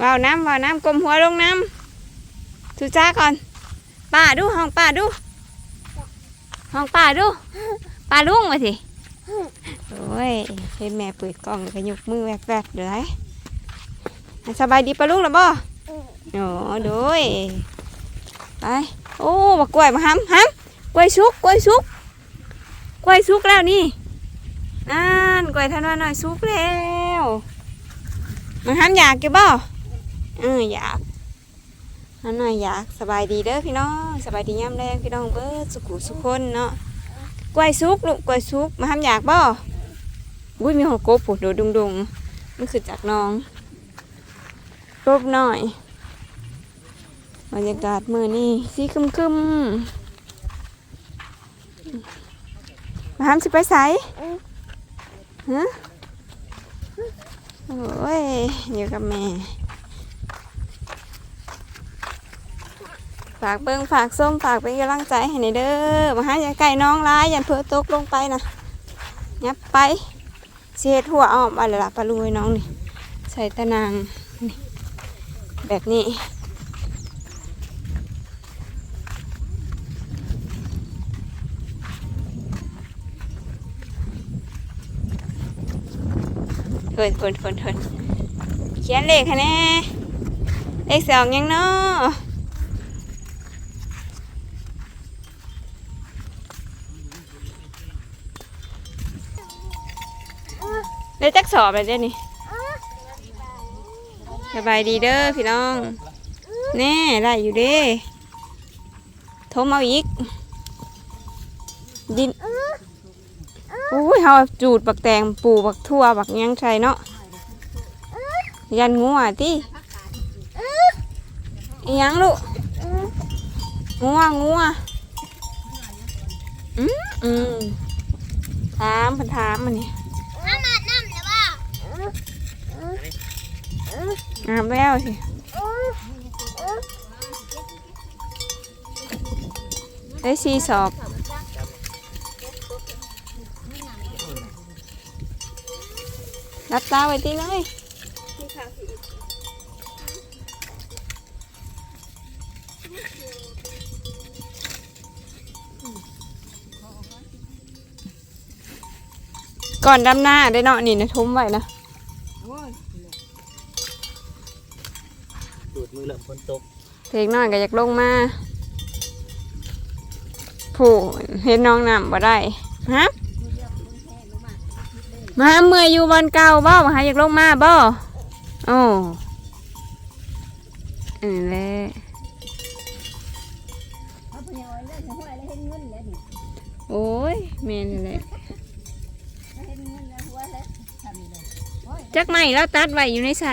ว่าวน้ำว่าวน้ำกลมหัวลงน้ำทุจ้าก่อนป้าดูห้องป้าดูห้องป้าดูป้าลุงมาสิโอ้ยเห็นแม่เปิดกล้องแล้วก็ยกมือแวบๆเดี๋ยวไรสบายดีป้าลุงหรือบ่โอ้ดยไปโอ้บักกล้วยมาห้ำห้ำกล้วยสุกกล้วยสุกกล้วยสุกแล้วนี่นั่นกล้วยทันว่าหน่อยสุกแล้วมาห้ำอยากกี่บ่ เอออยากอันน่ะอยากสบายดีเด้อพี่น้องสบายดีย่ำแรงพี่น้องเบิดสุขุสุขคนเนาะกล้วยสุกลูกกล้วยสุกมาทำอยากบ่อุ้ยมีหัวกบผูดดุงดุงมันคือจากน้องกบหน่อยบรรยากาศมือนี่สีคึมคึมมาทำสิไปใสฮะโอ้ยอยู่กับแม่ ฝากเบิ้งฝากส้มฝากเป็นกำลังใจให้ในเด้อมาหาอย่าไก่น้องร้ายอย่าเพื่อตกลงไปนะยับไปเสียหัวอ้อมอะไรล่ะปลาลูให้น้องนี่ใส่ตะนางนี่แบบนี้เถินเถินเถินเถินเขียนเลขให้แน่เลขสองยังเนาะ ได้จั กสอบเลยเด้นี่สบายดีเด้อพี่น้องแน่ได้อยู่เด้โทรมาอีก ดินอุ้ยเฮาจูดบักแตงปูบักทั่วบักยังใช่เนาะยันงัวติอิหยังลูกงัวงัวอืมอืมถามเพันถามมันนี่ น้ำมันน้ำเลยว่า อาบแล้วสิได้สี่สอบรับตาไว้ตีเลยก่อนดำหน้าได้เนาะนี่นะทุ่มไว้นะ ดูดมือเริ่มฝนตก เพลงน้อยก็อยากลงมาผู้เห็นน้องนำบ่ได้ฮะมาเมื่อยอยู่บอนเก่าบ่มาหาอยากลงมาบ่โอ้อันแหละโอ้ยแม่นแหละจักไม่แล้วตัดไว้อยู่ในใส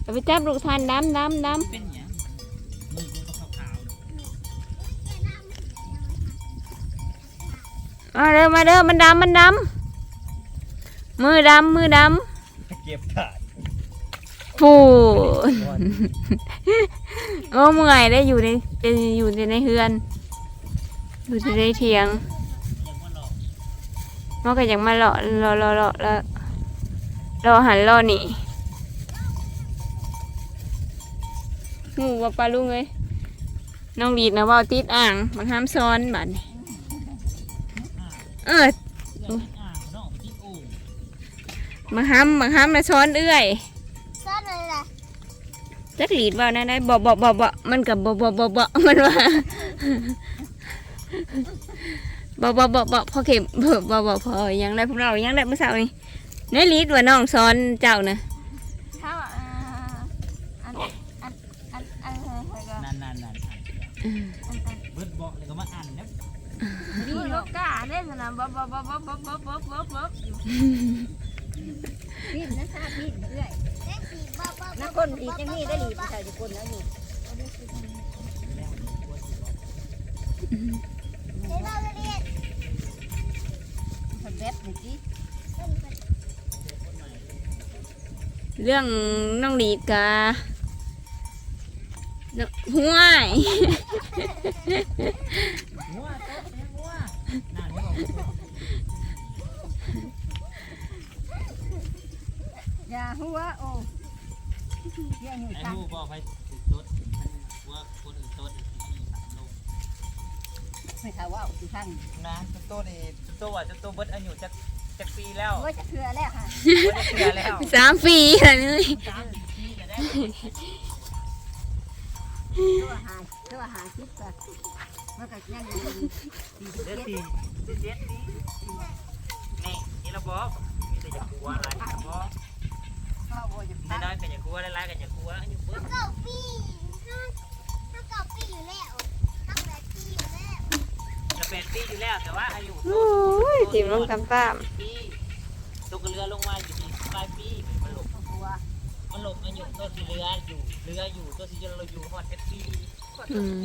เอา ไปจับลูกทานดำดำดำเป็นหยังมือมันก็ขาวมาเด้อมาเด้อมันดำมันดำมือดำมือดๆเก็บขาดำฟูโอ้เมื่อยได้อยู่ในจะอยู่ในเฮือนอยู่ในเถียงยังว่าหลอกมันก็ยังมาเลาะเลาะเลาะเลาะแล้วรอหันรอหนี งูว่าปลาลุงเลยน้องดีดนะว่าติดอ่างมันห้ามซ้อนบัดนี้เออเรื่องอ่างนอกที่โอ่งมาห้ามมาห้ามมาซ้อนเอื้อยซ่อนเลยล่ะจักหลีดว่านั่นได้บ่บ่บ่บ่มันกับบ่บ่บ่บ่มันว่าบ่บ่บ่บ่พอเข็มบ่บ่บ่พอยังได้พวกเรายังได้เมื่อเช้านี้ในลีดว่าน้องซ้อนเจ้านะ ถ้าอันอันอันอันอะไรก็ นั่นนั่นนั่น เบิดบอกเลยก็มาอ่านนะนี่ลูกกาเล่นนะบ๊อบบ๊อบบ๊อบบ๊อบบ๊อบบ๊อบบ๊อบบ๊อบพี่นั่นชาพี่เรื่อยนักคนผีจังนี่ได้หลีไปใส่ทุกคนแล้วนี่คนแบบหนึ่งจีเรื่องน้องลีดกะน้อง ห่วยงัวโต๊ะเนี่ยงัวนั่นนี่บอกอย่าหัวโอ้เยี่ยนี่ไอ้ตั้งหูบอกไปถึงต้นว่าคนอื่นต้นสามโลไม่ถาว่าสิท่านนะจุดโตนี่จุดโตว่าจุดโตเบิดอายุจักจักปีแล้วโอ้ยจะเคือแล้วค่ะเบิดเกลือแล้วสามปีอะไรเลยสามปีก็ได้ ตัวหาตัวหาคิดก็มันก็ยังอยู่เดือนสี่สิบเจ็ดปีนี่นี่เราบอกมีแต่อย่ากลัวอะไรอย่าบอกเข้าโอ้ยจะไม่ตั้งน้อยก็อย่ากลัวหลายๆก็อย่ากลัวอายุเบิดเก้าปีห้าห้าเก้าปีอยู่แล้วห้าแปดปีอยู่แล้วจะแปดปีอยู่แล้วแต่ว่าอายุโอ้ยทีมลงตามตามปีตกเรือลงมาอยู่ มันหลบอายุตัวสีเรืออยู่เรืออยู่ตัวสีเราอยู่หอดเพชรปีอืม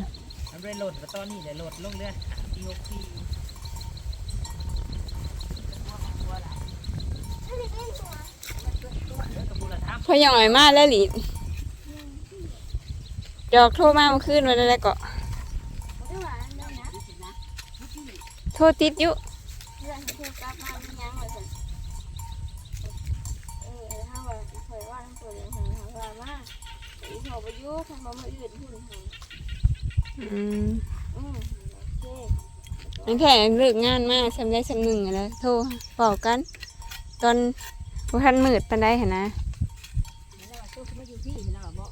มันเป็นโหลดมาตอนนี้เลยโหลดลงเรือหาปีหกปีไม่ได้เล่นหัวเรือกับบุรทับพอยังอ่อยมากแล้วหลีดอกโทรมาเมื่อคืนวันอะไรก็ไม่หวานเลยนะโทรติดอยู่ เรื่องที่เธอกลับมาไม่ยั้งเลยสิเออถ้าว่าเคยว่าทั้งตัวเรื่องของเขาว่ามาอี หัวประยุกต์ทำมามื่ออื่นหุ่นหันอืมอืมโอเคนั่นแค่เลิกงานมาสำได้สำหนึ่งอะแล้วโทรบอกกัน ตอนพวกท่านมืดปันได้เห็นนะแล้วตัวเขาไม่อยู่ที่บอก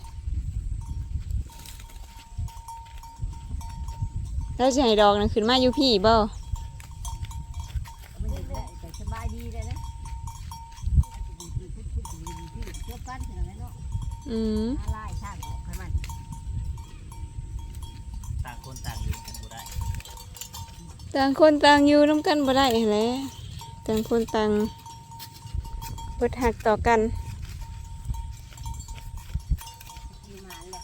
แล้วจะให้ดอกนั้นขึ้นมาอยู่พี่บ่ มันอยู่ได้แต่สบายดีเลยนะยกกันขนาดนั้นเนาะ อืม ไล่ช่างออกให้มัน ต่างคนต่างอยู่กันบ่ได้ ต่างคนต่างอยู่ร่วมกันบ่ได้แหละต่างคนต่างบดหักต่อกันอยู่มาเลย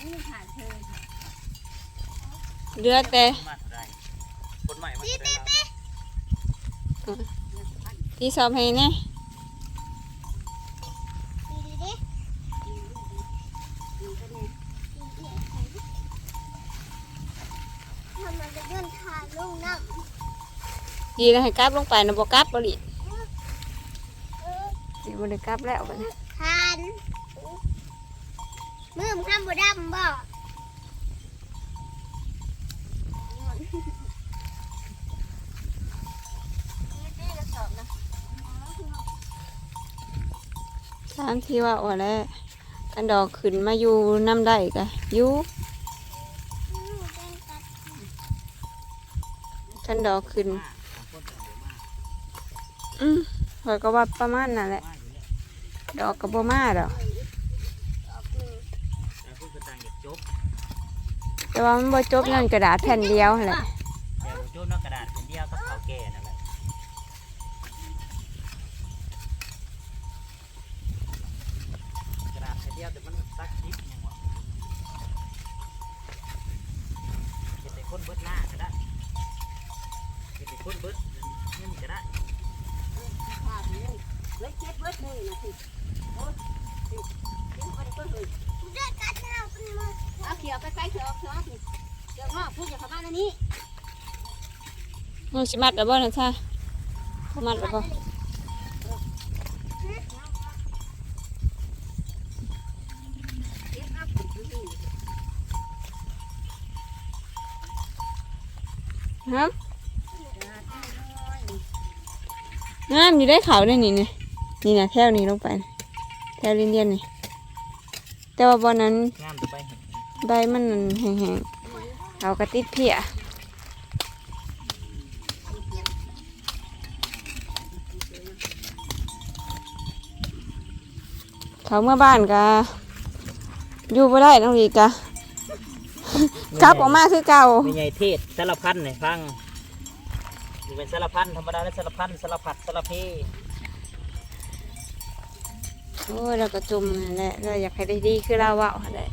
นี่ผ่านเธอเหลือแต่มาเท่าไรคนใหม่มาเท่าไรแล้วที่สอบให้แน่ดี ดีนะให้กลับลงไปนะบ่กลับบ่หลีเออสิบ่ได้กลับแล้วบัดนี้ทานมือมันทำบ่ดำบ่ตามที่ว่าว่าแล้วกันดอกขึ้นมาอยู่น้ำได้กะอยู่กันดอกขึ้น อืมข้อยก็ว่าประมาณนั่นแหละ ดอกก็บ่มาดอก แต่ว่ามันบ่จบนั่นกระดาษแผ่นเดียวหั่นแหละแต่ว่าจบนอกกระดาษเป็นเดียวกับเขาแก่นั่นแหละ คนเบิดนี่ก็ได้ขาดเล็กเจ็บเบิดเลยนะสิโอ้ยสิกินคนก็เลยเลือดกัดเราเป็นมือเอาเขียวไปไปเขียวเขียวสิเขียวงอกพูดอย่าเข้ามาในนี้มันสิมัดแล้วบ่นั่นซะมัดแล้วบ่ฮะ งามอยู่ได้เขาได้นี่นี่นี่นะแถวนี้ลงไปแถวเลียนๆนี่ แต่ว่าบอนนั้นงามตัวไปเห็นใบมันนั่นแห้งๆเขากระติดเพียเขาเมื่อบ้านกะอยู่บ่ได้น้องอีกกะกลับออกมาคือเก่าไม่ใหญ่เทศสารพันเนี่ยฟัง อยู่เป็นสารพันธรรมดาและสารพันสารพัดสารเพโอ้ยเราก็จุ่มนั่นแหละเราอยากให้ได้ดีคือเราเว่าหั่นแหละ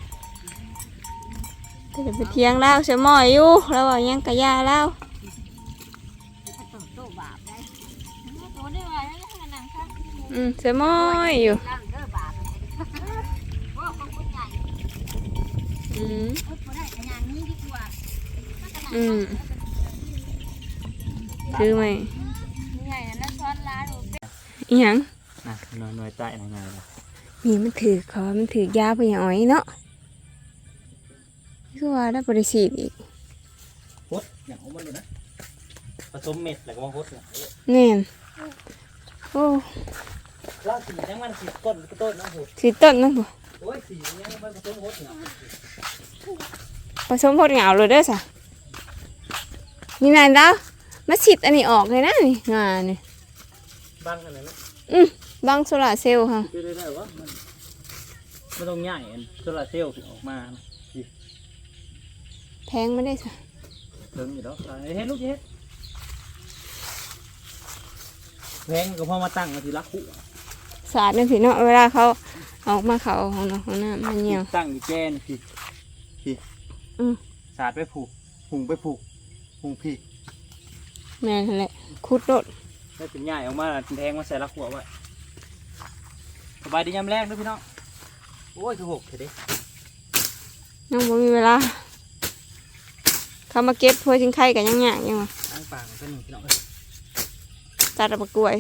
ก็จะไปเทียงเล่าเสียหมอยอยู่เราว่ายังกะยาเล่าโตโตบาปได้โอ้ได้ไหมขนาดนั้นอืมเสียหมอยอยู่ร่างเด้อบาปโอ้ของคนใหญ่อืมพุทธได้ขนาดนี้ดีกว่าอืม คือไหมใหญ่นะช้อนล้าดูฮอีหยังนะหน่วยหน่วยใต้หน่วยไงล่ะนี่มันถือขอมันถือยาไปอย่างอ้อยเนาะคือว่าได้บริสีทธิ์อีกฮดอย่างของมันเลยนะผสมเม็ดแล้วก็มาฮดเนี่ยแน่นโอ้แล้วสีทั้งมันสีก้นก็ต้นนะโหสีต้นมันบ่โอ้ยสีเนี้ยมันผสมฮดเนี่ยผสมพดเหงาเลยเด้อสะนี่นายแล้ว มาฉีดอันนี้ออกเลยนะนี่งานี่บ้างอะไรนะบังโซลาร์เซลล์ค่ะคือได้ได้ว่ามันไม่ต้องง่ายอันโซลาร์เซลล์ถึงออกมานะแพงไม่ได้สะเติมอยู่แล้วเฮ็ดลูกเฮ็ดแพงก็พอมาตั้งมาทีละคู่สาดนี่พี่เนาะเวลาเขาออกมาเขาของน้องของน้ำมันเหี่ยวตั้งอยู่แจ้นพี่พี่อืมสาดไปผูกหุงไปผูกหุงพี่ แม่นแหละคุดโดดแล้วเป็นใหญ่ออกมาแทงมาใส่ละขวไว้สบายดียามแรกด้วยพี่น้อง โอ้ยคือหกเถอะดิน้องบ่มีเวลา เขามาเก็บพวกจิงไข่กันยังยากยังวะตั้งปากมันเป็นหนึ่งพี่น้องเอ้ยตัดเอาไปกล้วย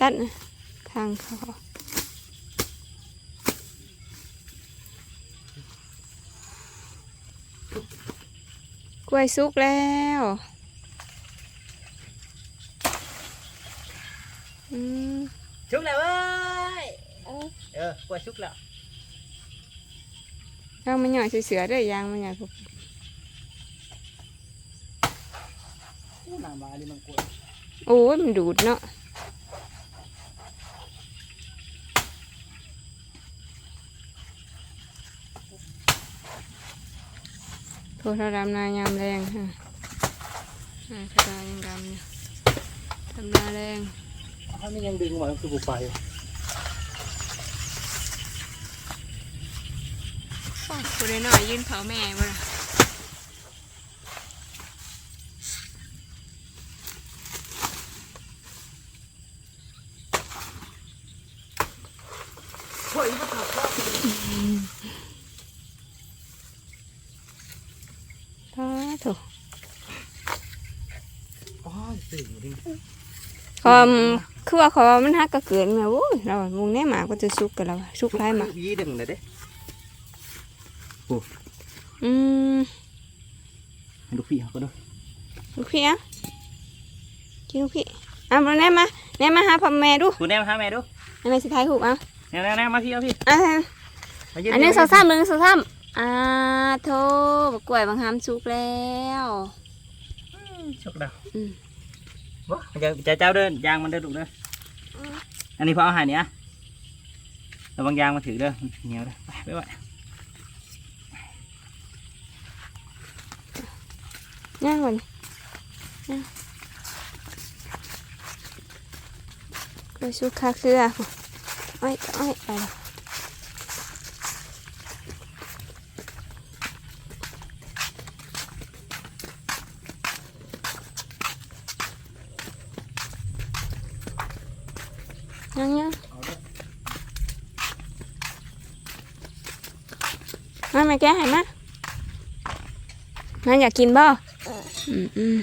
ตัดนะทางเขา กล้วยสุกแล้วอืมชุกแล้วเว้ยเออกล้วยชุกแล้วเอามันหน่อยเสือๆเด้วยยางมันหน่อยพวกอู้หนาบาลีมันกล้วยโอ้ยมันดูดเนาะ โทษเราดำนายามแรงฮะนายกระดายังดำอยู่ทำนาแรงถ้าไม่ยังดึงมาคือบุไปผู้ใดหน่อยยื่นเผาแม่บ่ล่ะ เฮ้ยมันขับรถ ท้าถูก อ๋อตื่นดิ ความคือว่าเขาว่ามันฮักก็เกินมาโว้ยเรามุงแน่หมาก็จะสุกกันแล้วสุกไรหมายี่ดึงเลยเด้อืมให้ดูพี่เขาก็ดูลูกพี่อะกินลูกพี่อะมาแน่มาแน่มาหาพ่อแม่ดูกูแนมหาแม่ดูอันไหนสิท้ายหูกอะแนมแนมแนมมาพี่เอาพี่อะมายืนอันหนึงสองสามหนึ่งสองสามอ่าโทบักกล้วยบางหามสุกแล้วชุกแล้วอืมบ่ จะจะเจ้าเดินยางมันเดินดุเด้ออันนี้พอเอาหายเนี่ยระวังยางมาถือเด้อเหนียวเด้อไปไปไว้ย่างก่อนย่างกล้วยสุกคาเครืออ้อยอ้อยไป ย่งย่างมาแม่แกะให้มามาอยากกินบ่อืมอืม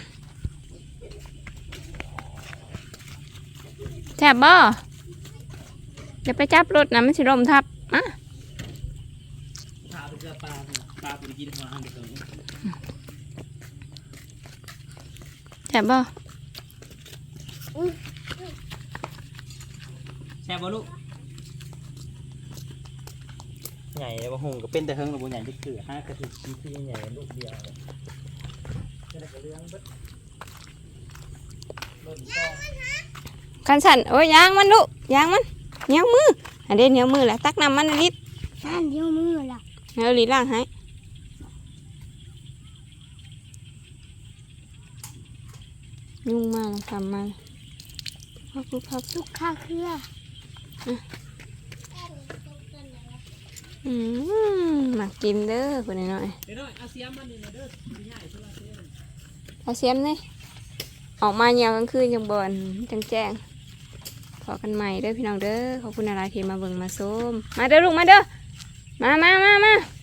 แทบบ่อย่าไปจับรถนะมันสิลมทับอะพาแทบบ่ แซ่บบ่ลูกใหญ่บ่หงก็เป็นแต่เฮิงหรือบ่ใหญ่ที่คือห้ากระถิ่นที่ใหญ่ลูกเดียวเลยจะได้กระเรื่องเบิดเบิ่งกล้องคันสั่นโอ้ยยางมันลูกยางมันเหนียวมืออันเดียวเหนียวมือแหละตักน้ำมันอันลิตรท่านเดียวมือละเอาลิตรล่างให้ยุ่งมากเลยทำมาพับพับพับทุกข้าเครือ อืมมากินเด้อคนน้อยเดี๋ยวหน่อยเอาเสียมมันนี่นะเด้อใหญ่สุดละเสียมเอาเสียมนี่ออกมาเหี่ยวกลางคืนจังบอนจังแจ้งพอกันใหม่เด้อพี่น้องเด้อขอบคุณอะไรที่มาเบิ่งมาส้มมาเด้อลูกมาเด้อมามามามาหา